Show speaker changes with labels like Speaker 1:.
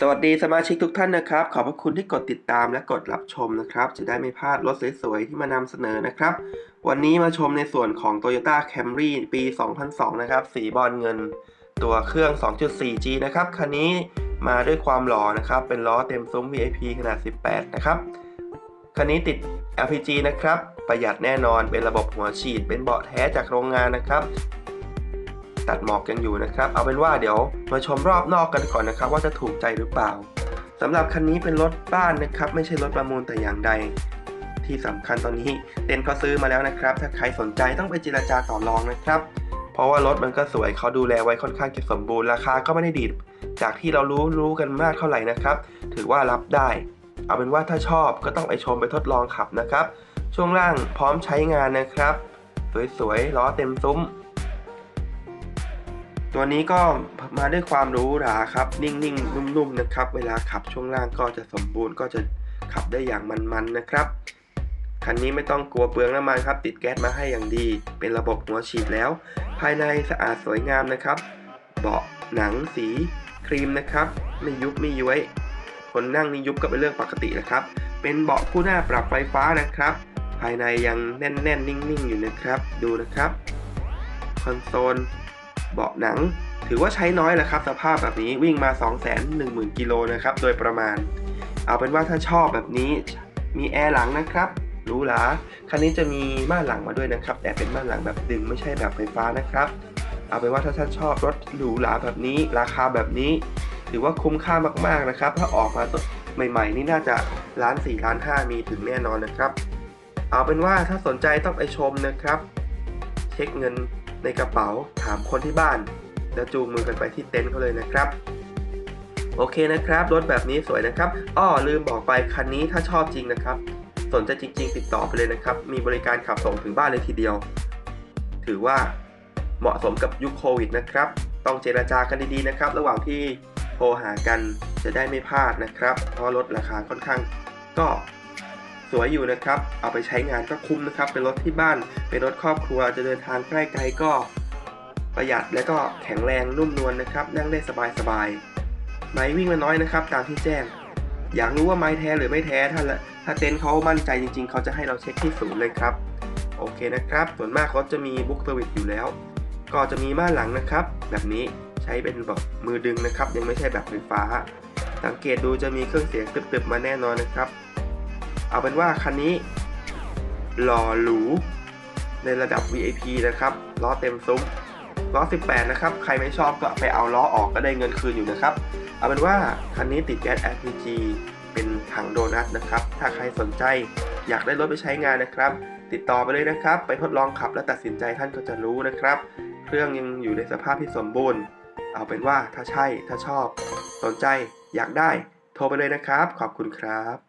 Speaker 1: สวัสดีสมาชิกทุกท่านนะครับ ขอบพระคุณที่กดติดตามและกดรับชมนะครับ จะได้ไม่พลาดรถสวยๆที่มานำเสนอนะครับ วันนี้มาชมในส่วนของ Toyota Camry ปี 2002 นะครับ สีบอลเงิน ตัวเครื่อง 2.4G นะครับ คันนี้มาด้วยความหล่อนะครับ เป็นล้อเต็มซุ้ม VIP ขนาด 18 นะครับ คันนี้ติด LPG นะครับ ประหยัดแน่นอนเป็นระบบหัวฉีด เป็นเบาะแท้จากโรงงานนะครับ ตัดหมอกยังอยู่นะครับ เอาเป็นว่าเดี๋ยวมาชมรอบนอกกันก่อนนะครับ ว่าจะถูกใจหรือเปล่าสำหรับคันนี้เป็นรถบ้านนะครับ ไม่ใช่รถประมูลแต่อย่างใด ที่สำคัญตอนนี้เต็นเขาซื้อมาแล้วนะครับ ถ้าใครสนใจต้องไปเจราจาต่อรองนะครับ เพราะว่ารถมันก็สวยเขาดูแลไว้ค่อนข้างจะสมบูรณ์ราคาก็ไม่ได้ดีดจากที่เรารู้รู้กันมากเท่าไหร่นะครับ ถือว่ารับได้ เอาเป็นว่าถ้าชอบก็ต้องไปชมไปทดลองขับนะครับ ช่วงล่างพร้อมใช้งานนะครับ สวยๆล้อเต็มซุ้ม ตัวนี้ก็มาด้วยความรู้หราครับ นิ่งๆ นุ่มๆนะครับ เวลาขับช่วงล่างก็จะสมบูรณ์ก็จะขับได้อย่างมันๆนะครับคันนี้ไม่ต้องกลัวเปลืองน้ำมันครับ ติดแก๊สมาให้อย่างดี เป็นระบบหัวฉีดแล้ว ภายในสะอาดสวยงามนะครับ เบาะหนังสีครีมนะครับ ไม่ยุบไม่ย้วย คนนั่งนี่ยุบก็เป็นเรื่องปกตินะครับ เป็นเบาะคู่หน้าปรับไฟฟ้านะครับ ภายในยังแน่นๆ นิ่งๆ อยู่นะครับ ดูนะครับ คอนโซล เบาะหนัง ถือว่าใช้น้อยแหละครับ สภาพแบบนี้วิ่งมา 2 1 0 0 0 0กิโลนะครับโดยประมาณ เอาเป็นว่าถ้าชอบแบบนี้มีแอร์หลังนะครับหรูหราคันนี้จะมีม่านหลังมาด้วยนะครับ แต่เป็นม่านหลังแบบดึงไม่ใช่แบบไฟฟ้านะครับ เอาเป็นว่าถ้าท่านชอบรถหรูหราแบบนี้ ราคาแบบนี้ ถือว่าคุ้มค่ามากๆนะครับ ถ้าออกมาตัวใหม่ ๆ นี่น่าจะล้านสี่ล้านห้ามีถึงแน่นอนนะครับ เอาเป็นว่าถ้าสนใจต้องไปชมนะครับ เช็คเงิน ในกระเป๋าถามคนที่บ้าน แล้วจูงมือกันไปที่เต็นท์เขาเลยนะครับโอเคนะครับ รถแบบนี้สวยนะครับ อ้อลืมบอกไปคันนี้ถ้าชอบจริงนะครับ สนใจจริง ๆ ติดต่อไปเลยนะครับ มีบริการขับส่งถึงบ้านเลยทีเดียว ถือว่าเหมาะสมกับยุคโควิดนะครับ ต้องเจราจากันดีๆนะครับ ระหว่างที่โทรหากันจะได้ไม่พลาดนะครับ เพราะรถราคาค่อนข้าง ก็ วยอยู่นะครับ เอาไปใช้งานก็คุ้มนะครับ เป็นรถที่บ้าน เป็นรถครอบครัว จะเดินทางใกล้ไกลก็ประหยัดและก็แข็งแรงนุ่มนวลนะครับ นั่งได้สบายๆไม้วิ่งมาน้อยนะครับ ตามที่แจ้ง อยากรู้ว่าไม้แท้หรือไม่แท้ถ้าละถ้าเต็นท์เขามั่นใจจริง ๆ เขาจะให้เราเช็คที่ศูนย์เลยครับ โอเคนะครับ ส่วนมากเขาจะมีบุ๊กเซอร์วิสอยู่แล้ว ก็จะมีม่านหลังนะครับ แบบนี้ใช้เป็นแบบมือดึงนะครับ ยังไม่ใช่แบบไฟฟ้า สังเกตดูจะมีเครื่องเสียงตึบๆมาแน่นอนนะครับ เอาเป็นว่าคันนี้หล่อหรูในระดับ VIP นะครับล้อเต็มซุ้มล้อ 18 นะครับ ใครไม่ชอบก็ไปเอาล้อออกก็ได้เงินคืนอยู่นะครับ เอาเป็นว่า คันนี้ติดแก๊ส LPG เป็นถังโดนัทนะครับ ถ้าใครสนใจอยากได้รถไปใช้งานนะครับ ติดต่อไปเลยนะครับ ไปทดลองขับและตัดสินใจท่านก็จะรู้นะครับ เครื่องยังอยู่ในสภาพที่สมบูรณ์ เอาเป็นว่าถ้าใช่ถ้าชอบ สนใจอยากได้ โทรไปเลยนะครับ ขอบคุณครับ